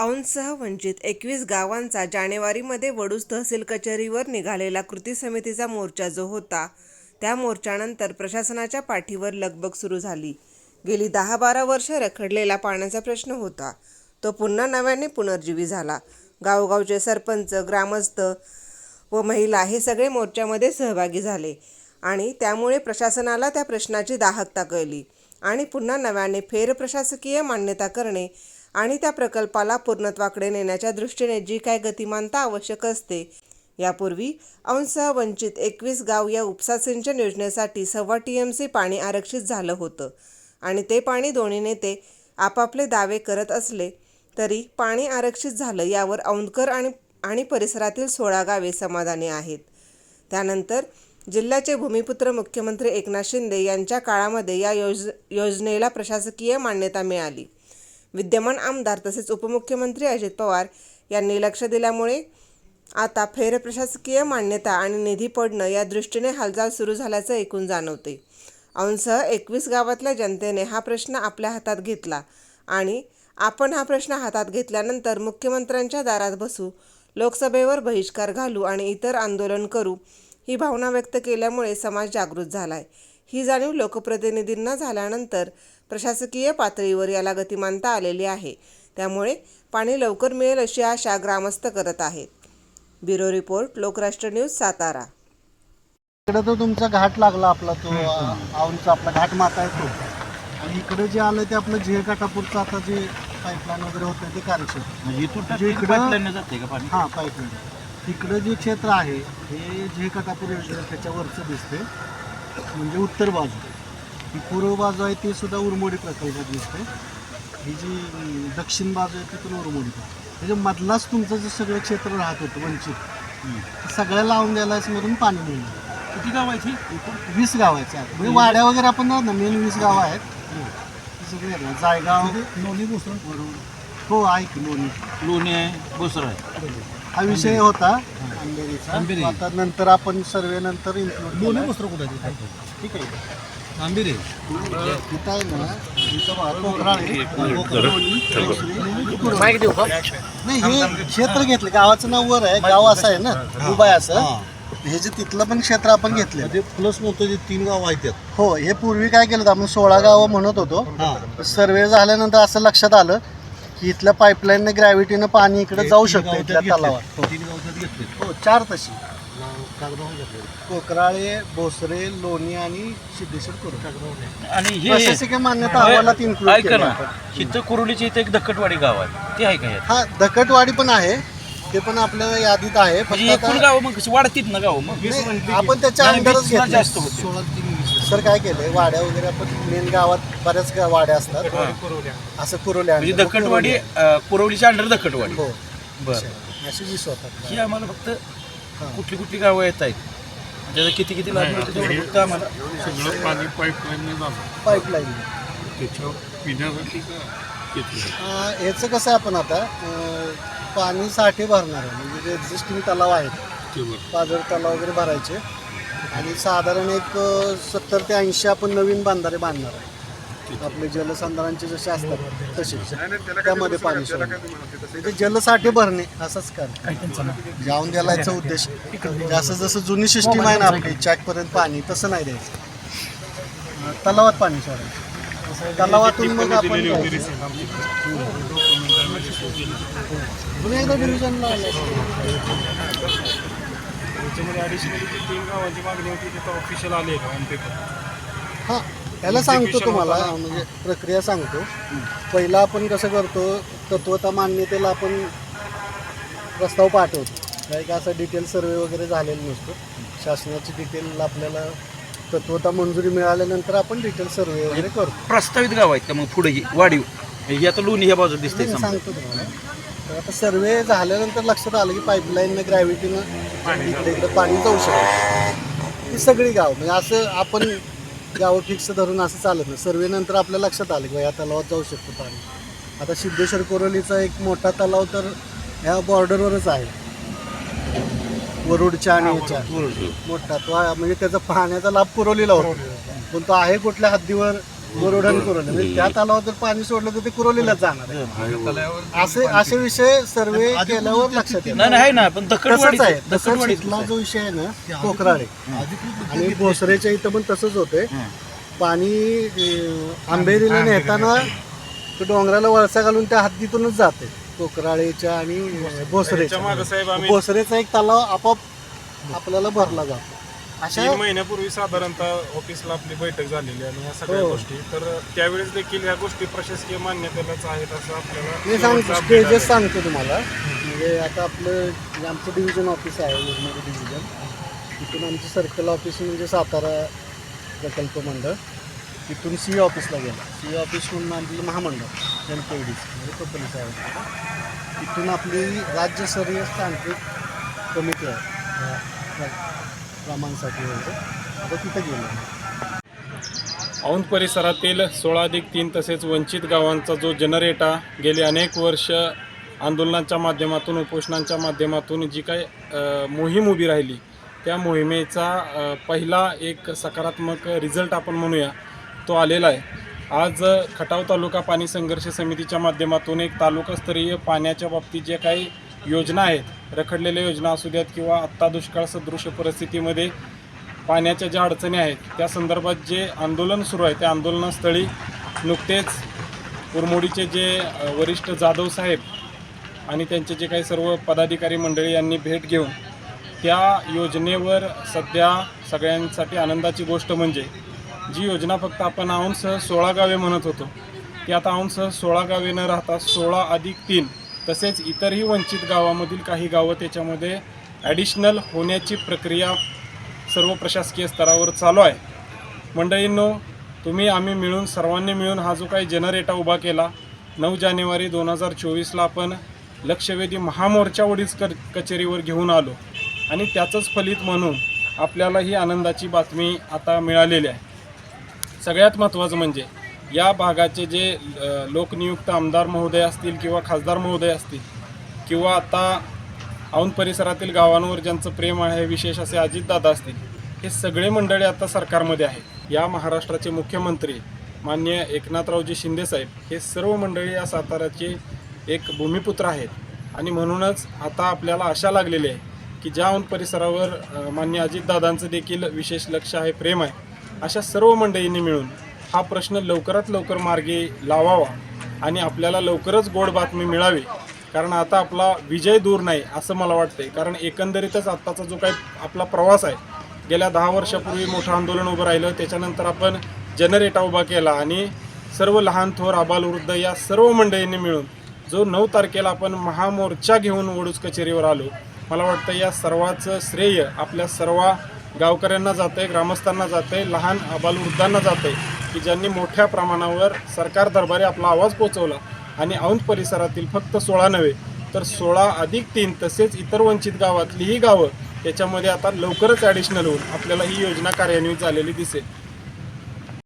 औंधसह वंचित. एकवीस गावांचा जानेवारीमध्ये वडूज तहसील कचेरीवर निघालेला कृती समितीचा मोर्चा जो होता त्या मोर्चानंतर प्रशासनाच्या पाठीवर लगबग सुरू झाली. गेली दहा बारा वर्ष रखडलेला पाण्याचा प्रश्न होता. तो पुन्हा नव्याने पुनर्जीवी झाला. गावगावचे सरपंच ग्रामस्थ व महिला हे सगळे मोर्चामध्ये सहभागी झाले आणि त्यामुळे प्रशासनाला त्या प्रश्नाची दाहकता कळली आणि पुन्हा नव्याने फेर प्रशासकीय मान्यता करणे आणि त्या प्रकल्पाला पूर्णत्वाकडे नेण्याच्या दृष्टीने जी काय गतिमानता आवश्यक असते. यापूर्वी अंशसह वंचित एकवीस गाव या उपसा सिंचन योजनेसाठी सव्वा टी एम सी पाणी आरक्षित झालं होतं. आणि ते पाणी दोन्ही नेते आपापले दावे करत असले तरी पाणी आरक्षित झालं यावर औंधकर आणि आणि परिसरातील सोळा गावे समाधानी आहेत. त्यानंतर जिल्ह्याचे भूमिपुत्र मुख्यमंत्री एकनाथ शिंदे यांच्या काळामध्ये या योज योजनेला प्रशासकीय मान्यता मिळाली. विद्यमान आमदार तसेच उपमुख्यमंत्री अजित पवार यांनी लक्ष दिल्यामुळे आता फेर प्रशासकीय मान्यता आणि निधी पडणं या दृष्टीने हालचाल सुरू झाल्याचं एकूण जाणवते. औंधसह एकवीस गावातल्या जनतेने हा प्रश्न आपल्या हातात घेतला आणि आपण हा प्रश्न हातात घेतल्यानंतर मुख्यमंत्र्यांच्या दारात बसू लोकसभेवर बहिष्कार घालू आणि इतर आंदोलन करू ही भावना व्यक्त केल्यामुळे समाज जागृत झालाय. ही जाणीव लोकप्रतिनिधींना झाल्यानंतर प्रशासकीय पातळीवर याला गतिमानता आलेली आहे. त्यामुळे पाणी लवकर मिळेल अशी आशा ग्रामस्थ करत आहेत. Bureau report Lokrashtra news Satara. इकडे तो तुमचा घाट लागला आपला तो औंधचा आपला घाट माता आहे तो. आणि इकडे जे आलं ते आपलं झेल काटापूरचं आता जे पाईपलाईन वगैरे होतं ते कार्यक्षेत्र. म्हणजे इथून इकडं- पाईपलाईन जाते का पाणी? हां पाईपलाईन इकडं जे क्षेत्र आहे हे झेल काटापूर योजना त्याच्यावरचं दिसते म्हणजे उत्तर बाजू. ही पूर्व बाजू आहे ती सुद्धा उरमोडी प्रकल्पात दिसते. ही जी दक्षिण बाजू आहे ती पण उरमोडी. त्याच्या मधलाच तुमचं जे सगळं क्षेत्र राहत होतं वंचित सगळ्या लावून द्यायला मधून पाणी मिळणार किती गाव आहे ती? वीस गाव आहेत चार. म्हणजे वाड्या वगैरे आपण ना मेन वीस गाव आहेत. सगळे आहेत. ना. जायगाव लोणी हो आहे की लोणी. लोणी आहे बोसर आहे. हा विषय होता. आंबेरीचा आंबेरी. आता नंतर आपण सर्वे नंतर लोणी पुस्तक कुठे ठीक आहे. आंबिरे इथं आहे ना इथं बघा, कोकराळे, लोणी, भोसरी, नाही हे क्षेत्र घेतलं गावाचं नाव वर आहे गाव असं आहे ना आहे असं. हे. जे तिथलं पण क्षेत्र आपण घेतलं म्हणजे प्लस नव्हतं जे तीन गाव आहेत त्यात. हो हे पूर्वी काय केलं होतं आपण सोळा गावं म्हणत होतो. सर्वे झाल्यानंतर असं लक्षात आलं की इथल्या पाईपलाईनने ग्रॅव्हिटीनं पाणी इकडे जाऊ शकतं इथल्या तलावात. तीन गाव घेतले हो चार तशी. कोकराळे भोसरे लोणी आणि सिद्धेश्वर करू. आणि हे प्रशासकीय मान्यता अहवालात इन्क्लूड ऐका केलं ना. इथं इथं एक दक्कटवाडी गाव आहे. ते आहे का यात? हा दकटवाडी पण आहे. ते पण आपल्या यादीत आहे. फक्त म्हणजे एकूण गाव मग कशी वाढतीत ना गाव मग? आपण त्याच्या अंडरच वीस घेतलं जास्त होते. सर काय केलंय? वाड्या वगैरे आपण मेन गावात बऱ्याच गा- वाड्या असतात. असं कुरोल्या म्हणजे. अं, कुरवलीच्या अंडर दक्कटवाडी हो. बरं. अशी वीस होतात. ही आम्हाला फक्त कुठली कुठली गावं येत आहेत? त्याचं किती किती लाभ मिळतं तेवढं फक्त आम्हाला सगळं पाणी पाईपलाईन झालं पाईपलाईन त्याच्यावर पिण्यासाठी का घेतलं याचं कसं आहे आपण आता अं, पाणी साठे भरणार आहे. म्हणजे जे एक्झिस्टिंग तलाव आहेत. पाझर तलाव वगैरे भरायचे. आणि साधारण एक सत्तर ते ऐंशी आपण नवीन बांधारे बांधणार आहे. आपले जलसंधारांचे जसे असतात तसे. त्यामध्ये पाणी सोडणार. म्हणजे जलसाठे भरणे असंच कर जाऊन द्यायचा उद्देश. जसं जसं जुनी सिस्टीम आहे ना आपली चॅकपर्यंत पाणी तसं नाही द्यायचं. तलावात पाणी सोडायचं. तलावातून मग आपण एकदा डिव्हिजनला. त्याच्यामध्ये ॲडिशनली जी तीन गावांची मागणी होती तिथं ऑफिशियल आले ऑन पेपर हां. याला सांगतो तुम्हाला म्हणजे प्रक्रिया सांगतो. पहिला आपण कसं करतो तत्वता मान्यतेला आपण प्रस्ताव पाठवतो. काही का असं डिटेल सर्वे वगैरे झालेला नसतो. शासनाची डिटेल आपल्याला तत्वता मंजुरी मिळाल्यानंतर आपण डिटेल सर्वे वगैरे करतो. प्रस्तावित गाव आहेत का मग पुढे ही? वाढीव. ही आता लोणी ह्या बाजूला दिसते सांगतो तुम्हाला. तर आता सर्वे झाल्यानंतर लक्षात आलं की पाईपलाईननं ग्रॅव्हिटीनं इकडे इकडे पाणी जाऊ शकतं ही सगळी गाव म्हणजे असं आपण गावं फिक्स धरून असं चालत नाही. सर्वे नंतर आपल्या लक्षात आलं की बा या तलावात जाऊ शकतं पाणी. आता सिद्धेश्वर कोरोलीचा एक मोठा तलाव तर ह्या बॉर्डरवरच आहे. वरुडच्या आणि ह्याच्या. मोठा तो म्हणजे त्याचा पाण्याचा लाभ पुरवलेला होता. पण तो आहे कुठल्या हद्दीवर? आणि म्हणजे त्या तलावात जर पाणी सोडलं तर ते कुरोलीलाच जाणार आहे. असे असे विषय सर्वे केल्यावर लक्षात येईल. नाही नाही ना. पण तसंच आहे. आहे. जो विषय आहे ना कोकराळे आणि भोसरेच्या इथं पण तसंच होतंय पाणी आंबेरीला नेताना तो डोंगराला वळसा घालून त्या हद्दीतूनच जाते कोकराळेच्या आणि भोसरेच्या मागं साहेब आम्ही भोसरेचा एक तलाव आपोआप आपल्याला भरला जातो. अशा तीन महिन्यापूर्वी साधारणतः ऑफिसला आपली बैठक झालेली आणि या सगळ्या हो. गोष्टी. तर त्यावेळेस देखील ह्या गोष्टी प्रशासकीय मान्यतेलाच आहेत असं आपल्याला मी सांगतो स्टेजेस. सांगतो तुम्हाला. म्हणजे आता आपलं जे आमचं डिव्हिजन ऑफिस आहे उर्माडी डिव्हिजन तिथून आमचं सर्कल ऑफिस म्हणजे सातारा प्रकल्प मंडळ. तिथून सी ऑफिसला गेला. सी ऑफिस म्हणून आपलं महामंडळ एम के डी म्हणजे कंपनीचं आहे तिथून आपली राज्यस्तरीय तांत्रिक कमिटी आहे. कामांसाठी वगैरे आता तिथं गेलो. औंध परिसरातील सोळा अधिक तीन तसेच वंचित गावांचा जो जनरेटा गेली अनेक वर्ष आंदोलनाच्या माध्यमातून उपोषणांच्या माध्यमातून जी काही मोहीम उभी राहिली त्या मोहिमेचा पहिला एक सकारात्मक रिझल्ट आपण म्हणूया तो आलेला आहे. आज खटाव तालुका पाणी संघर्ष समितीच्या माध्यमातून एक तालुकास्तरीय पाण्याच्या बाबतीत जे काही योजना आहेत रखडलेल्या योजना असू द्यात किंवा आत्ता दुष्काळ सदृश परिस्थितीमध्ये पाण्याच्या ज्या अडचणी आहेत त्या संदर्भात जे आंदोलन सुरू आहे त्या आंदोलनास्थळी नुकतेच कुरमोडीचे जे वरिष्ठ जाधव साहेब आणि त्यांचे जे काही सर्व पदाधिकारी मंडळी यांनी भेट घेऊन त्या योजनेवर सध्या सगळ्यांसाठी आनंदाची गोष्ट म्हणजे जी योजना फक्त आपण औंधसह सोळा गावे म्हणत होतो ती आता औंधसह सोळा गावे न राहता सोळा अधिक तीन तसेच इतरही वंचित गावामधील काही गावं त्याच्यामध्ये ॲडिशनल होण्याची प्रक्रिया सर्व प्रशासकीय स्तरावर चालू आहे. मंडळींनो तुम्ही आम्ही मिळून सर्वांनी मिळून हा जो काही जनरेटा उभा केला नऊ जानेवारी दोन हजार चोवीसला आपण लक्षवेधी महामोर्चा वडील क कचेरीवर घेऊन आलो. आणि त्याचंच फलित म्हणून आपल्याला ही आनंदाची बातमी आता मिळालेली आहे. सगळ्यात महत्त्वाचं म्हणजे या भागाचे जे लोकनियुक्त आमदार महोदय असतील किंवा खासदार महोदय असतील किंवा आता औंध परिसरातील गावांवर ज्यांचं प्रेम आहे विशेष असे अजितदादा असतील हे सगळे मंडळी आता सरकारमध्ये आहेत. या महाराष्ट्राचे मुख्यमंत्री मान्य एकनाथरावजी शिंदेसाहेब हे सर्व मंडळी या साताऱ्याचे एक भूमिपुत्र आहेत. आणि म्हणूनच आता आपल्याला आशा लागलेली आहे की ज्या औंध परिसरावर मान्य अजितदादांचं देखील विशेष लक्ष आहे प्रेम आहे अशा सर्व मंडळींनी मिळून हा प्रश्न लवकरात लवकर मार्गे लावावा आणि आपल्याला लवकरच गोड बातमी मिळावी. कारण आता आपला विजय दूर नाही असं मला वाटतंय. कारण एकंदरीतच आत्ताचा जो काही आपला प्रवास आहे गेल्या दहा वर्षापूर्वी मोठं आंदोलन उभं राहिलं त्याच्यानंतर आपण जनरेटा उभा केला आणि सर्व लहान थोर आबालवृद्ध या सर्व मंडळींनी मिळून जो नऊ तारखेला आपण महामोर्चा घेऊन वडूज कचेरीवर आलो मला वाटतं या सर्वाचं श्रेय आपल्या सर्व गावकऱ्यांना जातं आहे ग्रामस्थांना जातं आहे लहान आबालवृद्धांना जातं आहे की ज्यांनी मोठ्या प्रमाणावर सरकार दरबारी आपला आवाज पोचवला आणि औंध परिसरातील फक्त सोळा नव्हे तर सोळा अधिक तीन तसेच इतर वंचित गावातलीही गावं याच्यामध्ये आता लवकरच ॲडिशनल होऊन आपल्याला ही योजना कार्यान्वित झालेली दिसेल.